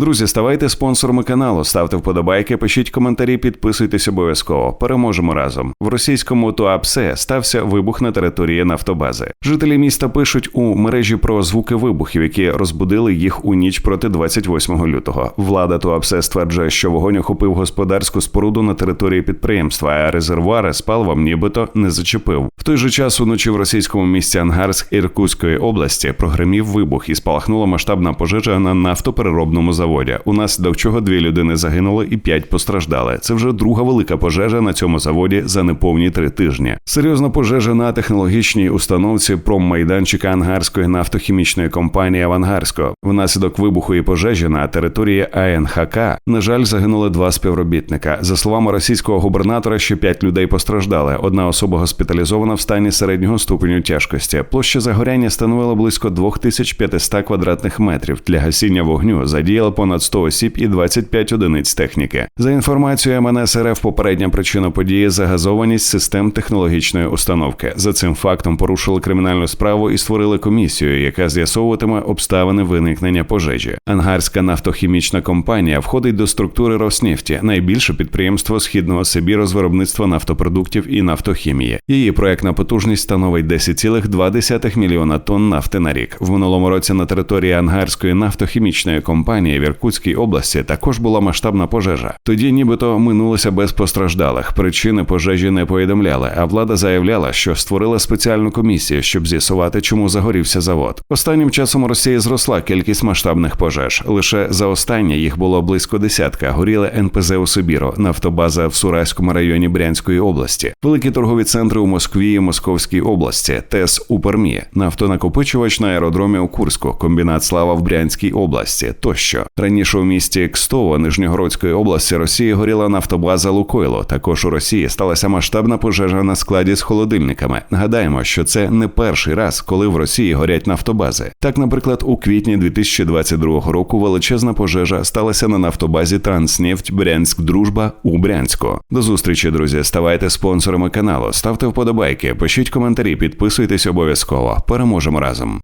Друзі, ставайте спонсорами каналу, ставте вподобайки, пишіть коментарі, підписуйтесь обов'язково. Переможемо разом. В російському Туапсе стався вибух на території нафтобази. Жителі міста пишуть у мережі про звуки вибухів, які розбудили їх у ніч проти 28 лютого. Влада Туапсе стверджує, що вогонь охопив господарську споруду на території підприємства, а резервуари з паливом нібито не зачепив. В той же час уночі в російському місті Ангарськ Іркутської області прогремів вибух і спалахнула масштабна пожежа на нафтопереробному заводі. Унаслідок чого дві людини загинули і п'ять постраждали. Це вже друга велика пожежа на цьому заводі за неповні три тижні. Серйозна пожежа на технологічній установці проммайданчика Ангарської нафтохімічної компанії Авангарсько. Внаслідок вибуху і пожежі на території АНХК, на жаль, загинули два співробітника. За словами російського губернатора, ще п'ять людей постраждали. Одна особа госпіталізована в стані середнього ступеню тяжкості. Площа загоряння становила близько 2500 квадратних метрів. Для гасіння вогню задіяли понад 100 осіб і 25 одиниць техніки. За інформацією МНС РФ, попередня причина події загазованість систем технологічної установки. За цим фактом порушили кримінальну справу і створили комісію, яка з'ясовуватиме обставини виникнення пожежі. Ангарська нафтохімічна компанія входить до структури Роснефті, найбільше підприємство східного Сибіру з виробництва нафтопродуктів і нафтохімії. Її проектна потужність становить 10,2 мільйона тонн нафти на рік. В минулому році на території ангарської нафтохімічної компанії в Іркутській області також була масштабна пожежа. Тоді, нібито, минулося без постраждалих. Причини пожежі не повідомляли, а влада заявляла, що створила спеціальну комісію, щоб з'ясувати, чому загорівся завод. Останнім часом у Росії зросла кількість масштабних пожеж. Лише за останнє їх було близько десятка. Горіли НПЗ у Сибіру, нафтобаза в Сураському районі Брянської області, великі торгові центри у Москві і Московській області, ТЕС у Пермі, нафтонакопичувач на аеродромі у Курську, комбінат Слава в Брянській області тощо. Раніше у місті Кстово Нижньогородської області Росії горіла нафтобаза Лукойло. Також у Росії сталася масштабна пожежа на складі з холодильниками. Нагадаємо, що це не перший раз, коли в Росії горять нафтобази. Так, наприклад, у квітні 2022 року величезна пожежа сталася на нафтобазі Транснефть Брянськ Дружба у Брянську. До зустрічі, друзі. Ставайте спонсорами каналу, ставте вподобайки, пишіть коментарі, підписуйтесь обов'язково. Переможемо разом.